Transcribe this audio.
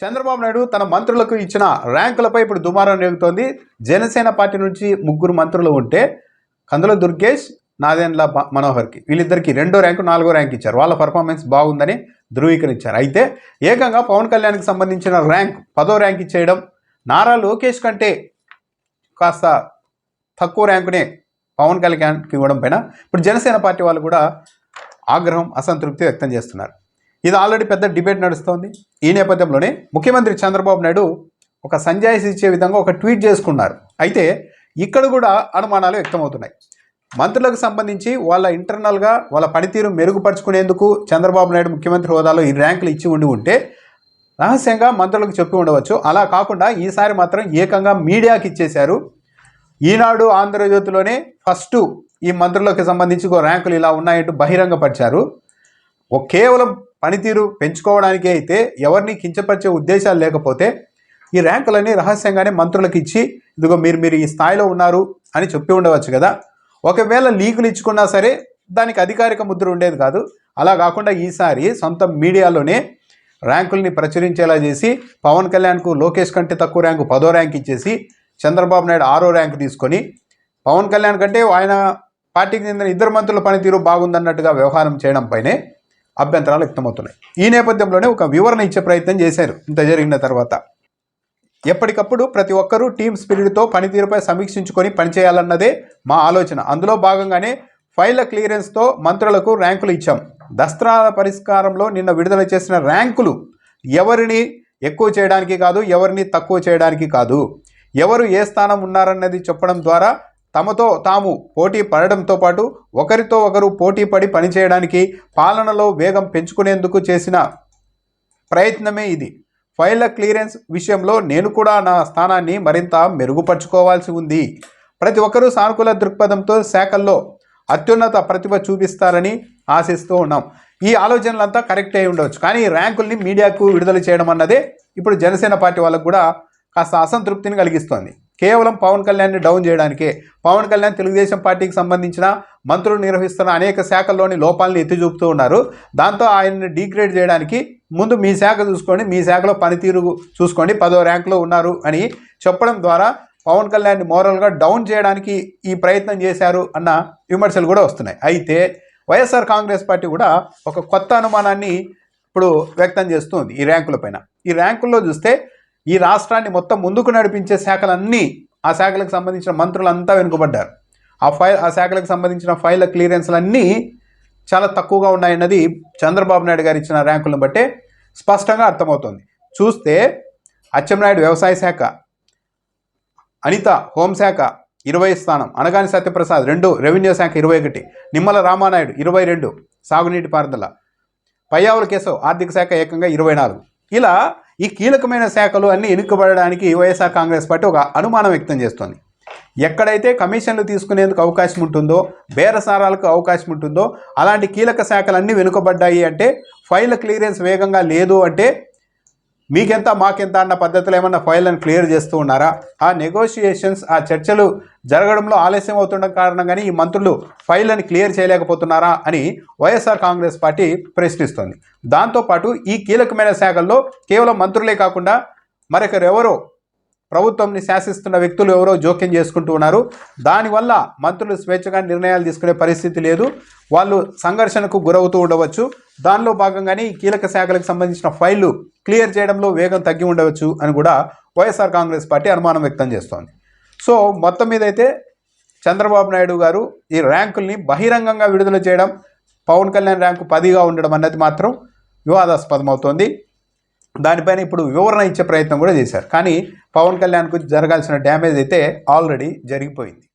చంద్రబాబు నాయుడు తన మంత్రులకు ఇచ్చిన ర్యాంకులపై ఇప్పుడు దుమారం రేగుతోంది. జనసేన పార్టీ నుంచి ముగ్గురు మంత్రులు ఉంటే కందుల దుర్గేష్ నాదెండ్ల మనోహర్కి వీళ్ళిద్దరికి రెండో ర్యాంకు నాలుగో ర్యాంక్ ఇచ్చారు. వాళ్ళ పర్ఫార్మెన్స్ బాగుందని ధృవీకరించారు. అయితే ఏకంగా పవన్ కళ్యాణ్కి సంబంధించిన ర్యాంక్ పదో ర్యాంక్ ఇచ్చేయడం నారా లోకేష్ కంటే కాస్త తక్కువ ర్యాంకునే పవన్ కళ్యాణ్కి ఇవ్వడం పైన ఇప్పుడు జనసేన పార్టీ వాళ్ళు కూడా ఆగ్రహం అసంతృప్తి వ్యక్తం చేస్తున్నారు. ఇది ఆల్రెడీ పెద్ద డిబేట్ నడుస్తోంది. ఈ నేపథ్యంలోనే ముఖ్యమంత్రి చంద్రబాబు నాయుడు ఒక సంజాయిషి ఇచ్చే విధంగా ఒక ట్వీట్ చేసుకున్నారు. అయితే ఇక్కడ కూడా అనుమానాలు వ్యక్తమవుతున్నాయి. మంత్రులకు సంబంధించి వాళ్ళ ఇంటర్నల్గా వాళ్ళ పనితీరు మెరుగుపరుచుకునేందుకు చంద్రబాబు నాయుడు ముఖ్యమంత్రి హోదాలో ఈ ర్యాంకులు ఇచ్చి ఉండి ఉంటే రహస్యంగా మంత్రులకు చెప్పి ఉండవచ్చు. అలా కాకుండా ఈసారి మాత్రం ఏకంగా మీడియాకి ఇచ్చేశారు. ఈనాడు ఆంధ్రజ్యోతిలోనే ఫస్ట్ ఈ మంత్రులకు సంబంధించి ఒక ర్యాంకులు ఇలా ఉన్నాయంటూ బహిరంగపరిచారు. ఓ కేవలం పనితీరు పెంచుకోవడానికి అయితే ఎవరిని కించపరిచే ఉద్దేశాలు లేకపోతే ఈ ర్యాంకులన్నీ రహస్యంగానే మంత్రులకు ఇచ్చి ఇదిగో మీరు మీరు ఈ స్థాయిలో ఉన్నారు అని చెప్పి ఉండవచ్చు కదా. ఒకవేళ లీకులు ఇచ్చుకున్నా సరే దానికి అధికారిక ముద్ర ఉండేది కాదు. అలా కాకుండా ఈసారి సొంత మీడియాలోనే ర్యాంకుల్ని ప్రచురించేలా చేసి పవన్ కళ్యాణ్కు లోకేష్ కంటే తక్కువ ర్యాంకు పదో ర్యాంక్ ఇచ్చేసి చంద్రబాబు నాయుడు ఆరో ర్యాంక్ తీసుకొని పవన్ కళ్యాణ్ కంటే ఆయన పార్టీకి చెందిన ఇద్దరు మంత్రుల పనితీరు బాగుందన్నట్టుగా వ్యవహారం చేయడం పైనే అభ్యంతరాలు వ్యక్తమవుతున్నాయి. ఈ నేపథ్యంలోనే ఒక వివరణ ఇచ్చే ప్రయత్నం చేశారు. ఇంత జరిగిన తర్వాత ఎప్పటికప్పుడు ప్రతి ఒక్కరూ టీమ్ స్పిరిట్తో పనితీరుపై సమీక్షించుకొని పనిచేయాలన్నదే మా ఆలోచన. అందులో భాగంగానే ఫైళ్ళ క్లియరెన్స్తో మంత్రులకు ర్యాంకులు ఇచ్చాం. దస్త్రాల పరిష్కారంలో నిన్న విడుదల చేసిన ర్యాంకులు ఎవరిని ఎక్కువ చేయడానికి కాదు ఎవరిని తక్కువ చేయడానికి కాదు ఎవరు ఏ స్థానం ఉన్నారన్నది చెప్పడం ద్వారా తమతో తాము పోటీ పడడంతో పాటు ఒకరితో ఒకరు పోటీ పడి పనిచేయడానికి పాలనలో వేగం పెంచుకునేందుకు చేసిన ప్రయత్నమే ఇది. ఫైళ్ళ క్లియరెన్స్ విషయంలో నేను కూడా నా స్థానాన్ని మరింత మెరుగుపరుచుకోవాల్సి ఉంది. ప్రతి ఒక్కరూ సానుకూల దృక్పథంతో శాఖల్లో అత్యున్నత ప్రతిభ చూపిస్తారని ఆశిస్తూ ఉన్నాం. ఈ ఆలోచనలంతా కరెక్ట్ అయి ఉండవచ్చు. కానీ ర్యాంకుల్ని మీడియాకు విడుదల చేయడం అన్నదే ఇప్పుడు జనసేన పార్టీ వాళ్ళకు కూడా కాస్త అసంతృప్తిని కలిగిస్తోంది. కేవలం పవన్ కళ్యాణ్ని డౌన్ చేయడానికే. పవన్ కళ్యాణ్ తెలుగుదేశం పార్టీకి సంబంధించిన మంత్రులు నిర్వహిస్తున్న అనేక శాఖల్లోని లోపాలను ఎత్తి చూపుతూ ఉన్నారు. దాంతో ఆయన్ని డీగ్రేడ్ చేయడానికి ముందు మీ శాఖ చూసుకోండి మీ శాఖలో పనితీరు చూసుకోండి పదో ర్యాంకులో ఉన్నారు అని చెప్పడం ద్వారా పవన్ కళ్యాణ్ని మోరల్గా డౌన్ చేయడానికి ఈ ప్రయత్నం చేశారు అన్న విమర్శలు కూడా వస్తున్నాయి. అయితే వైఎస్ఆర్ కాంగ్రెస్ పార్టీ కూడా ఒక కొత్త అనుమానాన్ని ఇప్పుడు వ్యక్తం చేస్తుంది ఈ ర్యాంకులపైన ఈ ర్యాంకుల్లో చూస్తే ఈ రాష్ట్రాన్ని మొత్తం ముందుకు నడిపించే శాఖలన్నీ ఆ శాఖలకు సంబంధించిన మంత్రులంతా వెనుకబడ్డారు. ఆ ఫైల్ ఆ శాఖలకు సంబంధించిన ఫైళ్ళ క్లియరెన్స్లన్నీ చాలా తక్కువగా ఉన్నాయన్నది చంద్రబాబు నాయుడు గారు ఇచ్చిన ర్యాంకులను బట్టే స్పష్టంగా అర్థమవుతుంది. చూస్తే అచ్చెన్నాయుడు వ్యవసాయ శాఖ అనిత హోంశాఖ ఇరవై స్థానం అనగాని సత్యప్రసాద్ రెండు రెవెన్యూ శాఖ ఇరవై ఒకటి నిమ్మల రామానాయుడు ఇరవై రెండు సాగునీటి పారుదల పయ్యావుల కేశవ్ ఆర్థిక శాఖ ఏకంగా ఇరవై నాలుగు. ఇలా ఈ కీలకమైన శాఖలు అన్ని ఎన్నుకబడడానికి వైఎస్ఆర్ కాంగ్రెస్ పార్టీ ఒక అనుమానం వ్యక్తం చేస్తోంది. ఎక్కడైతే కమిషన్లు తీసుకునేందుకు అవకాశం ఉంటుందో బేరసారాలకు అవకాశం ఉంటుందో అలాంటి కీలక శాఖలన్నీ వెనుకబడ్డాయి అంటే ఫైల్ క్లియరెన్స్ వేగంగా లేదు అంటే మీకెంత మాకెంత అన్న పద్ధతిలో ఏమన్నా ఫైళ్ళను క్లియర్ చేస్తూ ఉన్నారా? ఆ నెగోషియేషన్స్ ఆ చర్చలు జరగడంలో ఆలస్యం అవుతుండడం కారణంగానే ఈ మంత్రులు ఫైళ్ళని క్లియర్ చేయలేకపోతున్నారా అని వైఎస్ఆర్ కాంగ్రెస్ పార్టీ ప్రశ్నిస్తోంది. దాంతోపాటు ఈ కీలకమైన శాఖల్లో కేవలం మంత్రులే కాకుండా మరొకరెవరో ప్రభుత్వంని శాసిస్తున్న వ్యక్తులు ఎవరో జోక్యం చేసుకుంటూ ఉన్నారు. దానివల్ల మంత్రులు స్వేచ్ఛగా నిర్ణయాలు తీసుకునే పరిస్థితి లేదు. వాళ్ళు సంఘర్షణకు గురవుతూ ఉండవచ్చు. దానిలో భాగంగానే ఈ కీలక శాఖలకు సంబంధించిన ఫైళ్ళు క్లియర్ చేయడంలో వేగం తగ్గి ఉండవచ్చు అని కూడా వైఎస్ఆర్ కాంగ్రెస్ పార్టీ అనుమానం వ్యక్తం చేస్తోంది. సో మొత్తం మీద అయితే చంద్రబాబు నాయుడు గారు ఈ ర్యాంకుల్ని బహిరంగంగా విడుదల చేయడం పవన్ కళ్యాణ్ ర్యాంకు పదిగా ఉండడం అన్నది మాత్రం వివాదాస్పదం అవుతోంది దానిపైన ఇప్పుడు వివరణ ఇచ్చే ప్రయత్నం కూడా చేశారు. కానీ పవన్ కళ్యాణ్కు జరగాల్సిన డ్యామేజ్ అయితే ఆల్రెడీ జరిగిపోయింది.